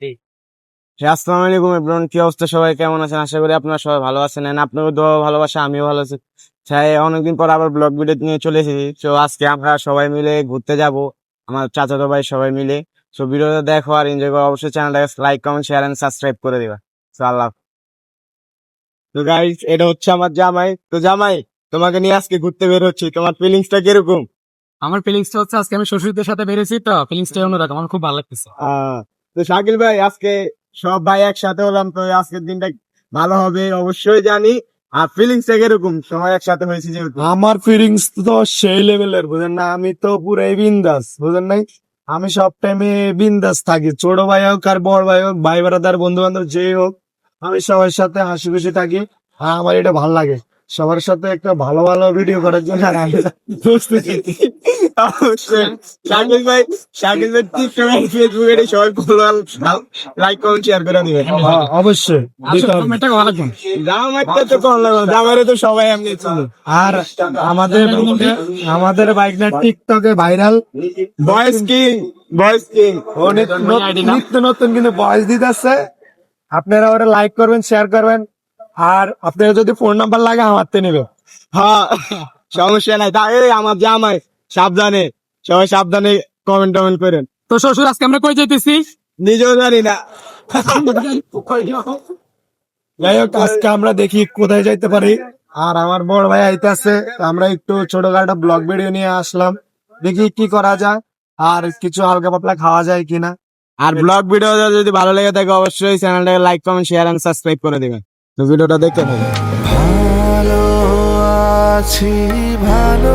আসসালামু আলাইকুম এভরিওয়ান কি অবস্থা? সবাই কেমন আছেন? আশা করি আপনারা সবাই ভালো আছেন। আপনাদের দোয়া ভালোবাসা আমিও ভালো আছি। অনেকদিন পর আবার ব্লগ ভিডিও নিয়ে চলে এসেছি। তো আজকে আমরা সবাই মিলে ঘুরতে যাব আমার চাচাতো ভাই সবাই মিলে। তো ভিডিওটা দেখো আর এনজয় করো। অবশ্যই চ্যানেলটাকে like comment share and subscribe করে দিবা। তো আল্লাহ। তো গাইস এটা হচ্ছে আমার জামাই। তো জামাই তোমাকে নিয়ে আজকে ঘুরতে বের হচ্ছি। তোমার ফিলিংসটা কীরকম? আমার ফিলিংসটা হচ্ছে আজকে আমি শ্বশুরদের সাথে বেরিয়েছি তো ফিলিংসটা অন্যরকম। আমার খুব ভালো লাগতেছে। আহ, তো শাকিল ভাই আজকে সব ভাই একসাথে হলাম তো আজকের দিনটা ভালো হবে অবশ্যই জানি। আর ফিলিংস কীরকম? সবাই একসাথে হয়েছে যেহেতু। আমার ফিলিংস তো সেই লেভেলের বুঝেন না? আমি তো পুরাই বিন্দাস বুঝেন নাই? আমি সব টাইমে বিন্দাস থাকি ছোট ভাই হোক আর বড় ভাই হোক ভাই ব্রাদার বন্ধু বান্ধব যেই হোক আমি সবার সাথে হাসি খুশি থাকি। আর আমার এটা ভালো লাগে সবার সাথে একটা ভালো ভালো ভিডিও করার জন্য আর আমি প্রস্তুতি শাকিল ভাই শাকিল ভাই টিকটক আর এটা সবাই ফলো লাইক কমেন্ট শেয়ার করে দিবেন। হ্যাঁ, অবশ্যই। দিতে হবে। এটা ভালো লাগবে জামাইটা তো কম লাগবে জামাইরে তো সবাই এমনি ছিল। আর আমাদের আমাদের বাইকটা টিকটকে viral boys king boys king নিত্য নতুন- কিন্তু বয়স দিতেছে। আপনারা ওরা লাইক করবেন শেয়ার করবেন। আর আপনারা যদি ফোন নাম্বার লাগে আমার তে নেবে। হ্যাঁ সমস্যা নাই। তাই আমার জামাই সাবধানে সবাই সাবধানে কমেন্ট টমেন্ট করেন। তো শ্বশুর আজকে আমরা কই যাইতেছি? নিজেও জানি না। যাই হোক আজকে আমরা দেখি কোথায় যাইতে পারি। আর আমার বড় ভাই আইতাছে তো আমরা একটু ছোট ছোটখাটো ব্লগ ভিডিও নিয়ে আসলাম। দেখি কি করা যায় আর কিছু হালকা পাতলা খাওয়া যায় কিনা। আর ব্লগ ভিডিও যদি ভালো লেগে থাকে অবশ্যই চ্যানেলটাকে like comment share and subscribe করে দিবেন। তো ভিডিওটা দেখতে থাকুন। ভালো আছি ভালো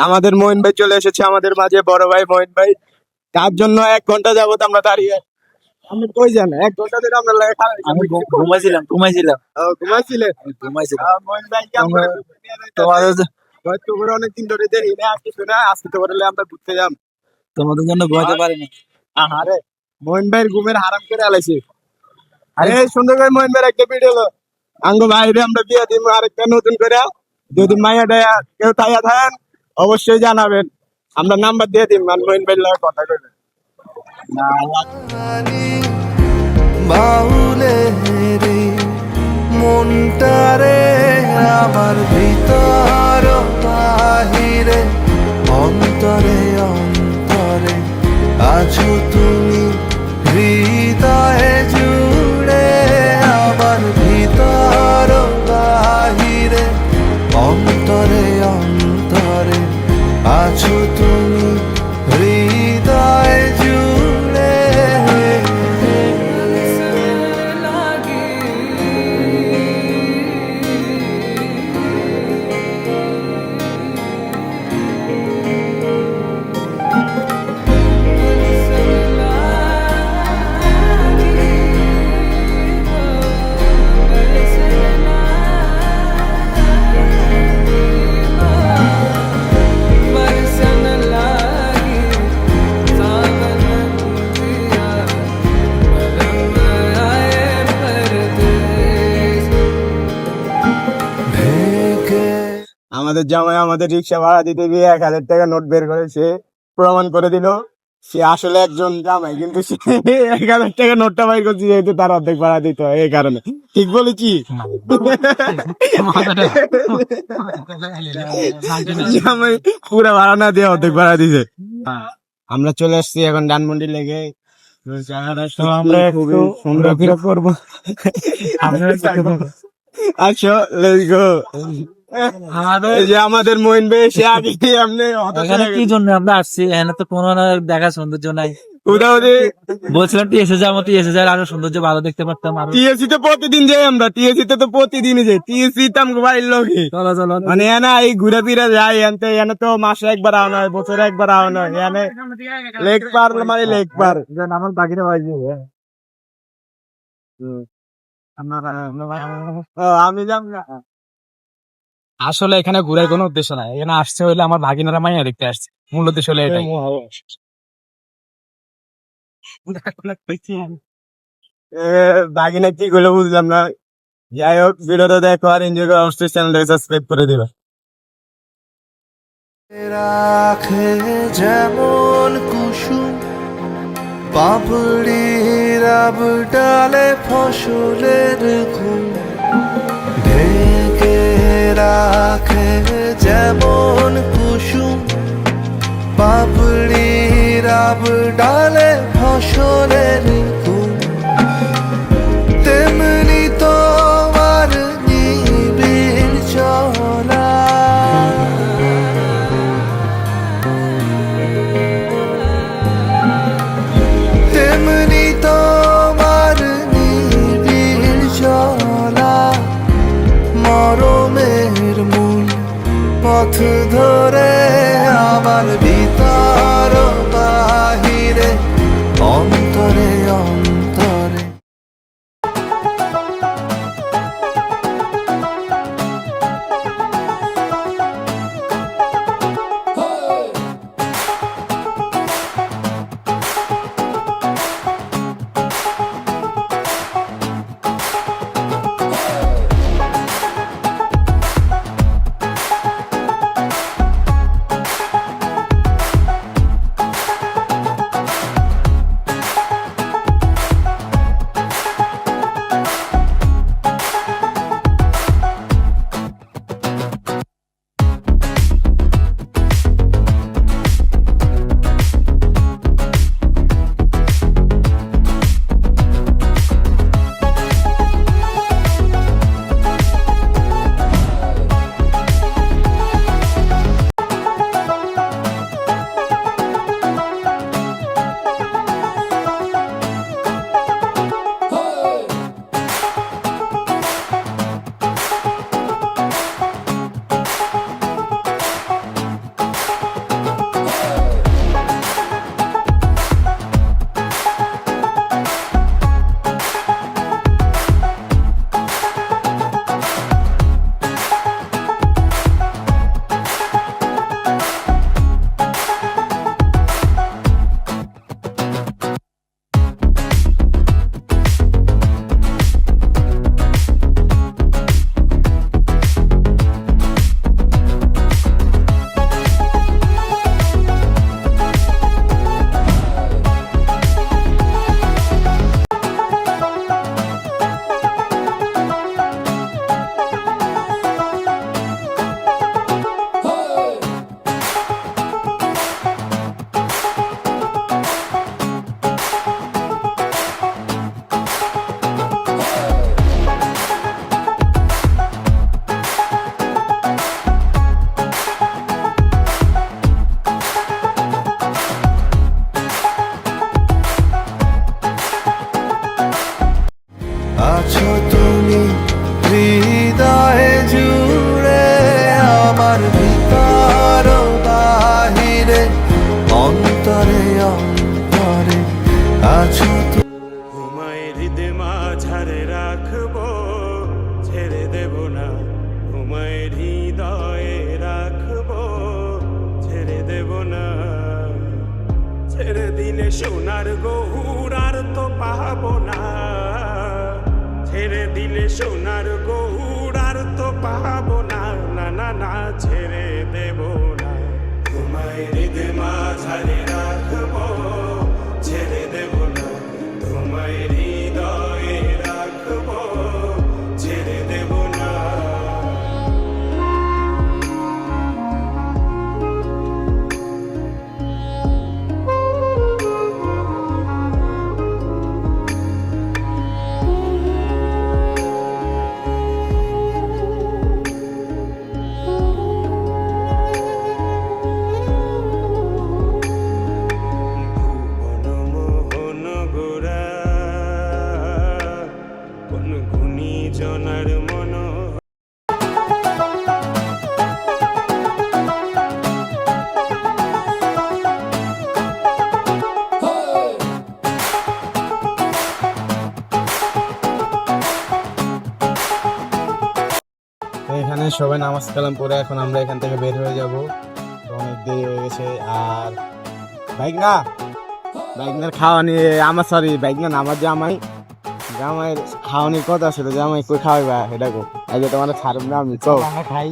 আমাদের মহিন ভাই চলে এসেছে আমাদের মাঝে বড় ভাই মহিন ভাই। তার জন্য এক ঘণ্টা যাবত আমরা দাঁড়িয়ে কই এক ঘণ্টা ধরে আমরা লেখা আমি ঘুমাইছিলাম ঘুমাইছিলাম। ঘুমাইছিলেন? ঘুমাইছিলাম। আহ, ভাই তোমাদের হয়তো অনেকদিন ধরে দেখি না আসতে না আসতে তো পারলে আমরা ঘুরতে যাম। তোমাদের জন্য ঘুমাইতে পারিনি। আরে মোহন ভাইয়ের ঘুমের হারাম করে আলাইছে। আরে সুন্দর করে মোহন ভাইয়ের একটা ভিডিও হলো আঙ্গ ভাইরে আমরা বিয়ে দিব আরেকটা নতুন করে। যদি মাইয়াটা কেউ তাইয়া থাকেন অবশ্যই জানাবেন। আমরা নাম্বার দিয়ে দিন মান মোহন ভাইয়ের লগে কথা কইবেন বাউলে রে মনটারে আমার ভিতর বাহিরে, অন্তরে অন্তরে আছো তুমি। আমাদের জামাই আমাদের রিক্সা ভাড়া দিতে গিয়ে এক হাজার টাকা নোট বের করে সে প্রমাণ করে দিল। সে আসলে একজন জামাই কিন্তু সে এক হাজার টাকা নোটটা বাইর করছে যেহেতু তার অর্ধেক ভাড়া দিতে হয় এই কারণে। ঠিক বলেছি? জামাই পুরো ভাড়া না দিয়ে অর্ধেক ভাড়া দিছে। আমরা চলে আসছি এখন ডানমন্ডি লেগে তো জায়গাটা আমরা খুবই সুন্দর করব। আচ্ছা লেটস গো যে আমাদের মইন ভাই সে আগে আপনি হতাশ কি জন্য? আমরা আসছি। এখানে তো কোনো দেখা সৌন্দর্য নাই। বলছিলাম টিএসএ যাব টিএসএ যাই আরও সৌন্দর্য ভালো দেখতে পারতাম আরও। টিএসসি তে প্রতিদিন যাই আমরা টিএসসি তে তো প্রতিদিনই যাই। টিএসসি তো আমাকে বাড়ির লোকে চলো চলো। মানে এনা এই ঘুরে ফিরে যাই এনতে এনে তো মাসে একবার আওয়া হয় বছরে একবার আওয়া হয়। এনে লেক পার মানে লেক পার। আমার বাকিটা বাজি আমি যাব না। আসলে এখানে ঘুরার কোনো উদ্দেশ্য নাই। এখানে আসছে হইলে আমার ভাগিনারা মাইয়া দেখতে আসছে। মূল উদ্দেশ্য হলো এটাই। এ, বাগিনা কি করল বুঝলাম না। যাই হোক ভিডিওটা দেখো আর এনজয় করো। অবশ্যই চ্যানেলটাকে সাবস্ক্রাইব করে দিবা। রাখে যেমন কুসুম পাপড়ির ডালে ফসলের ঘুম। ঢেকে রাখে যেমন কুসুম। রাব ডালে ফসলের মরমের মূল পথ ধরে আমার ভিতর সোনার গহুর আর তো পাবো না। ছেড়ে দিলে সোনার গহুর আর তো পাবো না। না না না, ছেড়ে দেব না। তোমায় হৃদে মাঝারে রাখব সবাই নামাজ কালাম পরে এখন আমরা এখান থেকে বের হয়ে যাব। অনেক দেরি হয়ে গেছে আর বাইক না বাইকনার খাওয়া নিয়ে আমার সরি বাইক না আমার জামাই জামাই খাওয়ানির কথা ছিল জামাই কই খাওয়াইবা এটা কো আগে তোমার ছাড়ব না আমি তো খাই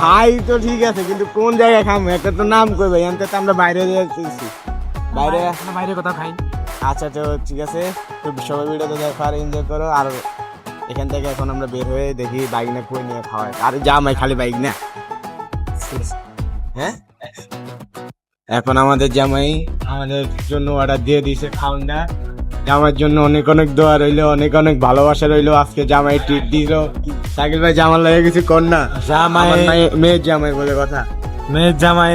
খাই। তো ঠিক আছে কিন্তু কোন জায়গায় খাম একটা তো নাম কইবে এনতে তো আমরা বাইরে যাচ্ছি বাইরে বাইরে কোথাও খাই। আচ্ছা তো ঠিক আছে। তো সবাই ভিডিওতে দেখো আর এনজয় করো। আর এখান থেকে এখন আমরা বের হয়ে দেখি বাইক না কই নিয়ে খাওয়াই আর জামাই খালি বাইক না। হ্যাঁ? এখন আমাদের জামাই আমাদের জন্য অর্ডার দিয়ে দিয়েছে খাওয়ানটা। জামাইয়ের জন্য অনেক অনেক দোয়া রইল অনেক অনেক ভালোবাসা রইল। আজকে জামাই ট্রিট দিল। সাকিল ভাই জামার লাগে কিছু কর না। জামাই মেয়ের জামাই বলে কথা। মেয়ের জামাই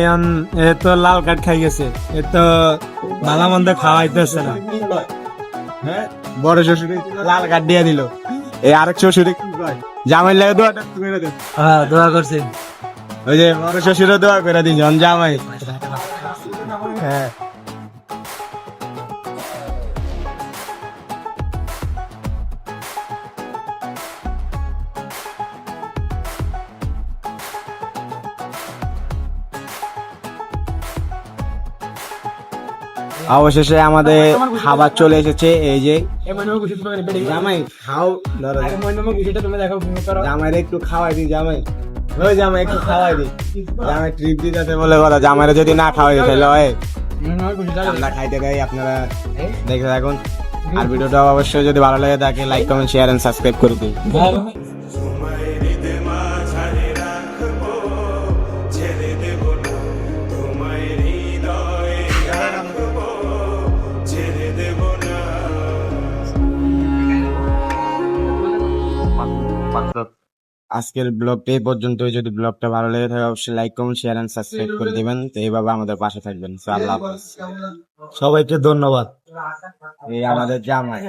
এ তো লাল কাঠ খাই গেছে। এ তো ভালো মন্দ খাওয়াইতেছে না। হ্যাঁ? বড় শ্বশুরে লাল কাঠ দিয়ে দিল। এই আরেক শ্বশুরে কি কয় জামাই লাগে দোয়াটা করে দেন হ্যাঁ দোয়া করছি। ওই যে বড় শ্বশুরে দোয়া করে দিন জন জামাই। হ্যাঁ। অবশেষে আমাদের খাবার চলে এসেছে এই যে জামাই খাও তুমি জামাই একটু খাওয়াই দিই জামাই। ওই জামাই একটু খাওয়াই দিই। জামাই ট্রিপ দিতে বলে কথা জামাইরা যদি না খাওয়াই তাহলে হয়। আমরা খাইতে দেয় আপনারা দেখে থাকুন। আর ভিডিওটা অবশ্যই যদি ভালো লাগে থাকে like comment share and subscribe করে দিন। আজকের ব্লগটা এই পর্যন্তই। যদি ব্লগটা ভালো লেগে থাকে অবশ্যই like comment share and subscribe করে দিবেন। তো এইভাবে আমাদের পাশে থাকবেন। আল্লাহ হাফেজ। সবাইকে ধন্যবাদ। এই আমাদের জামাই।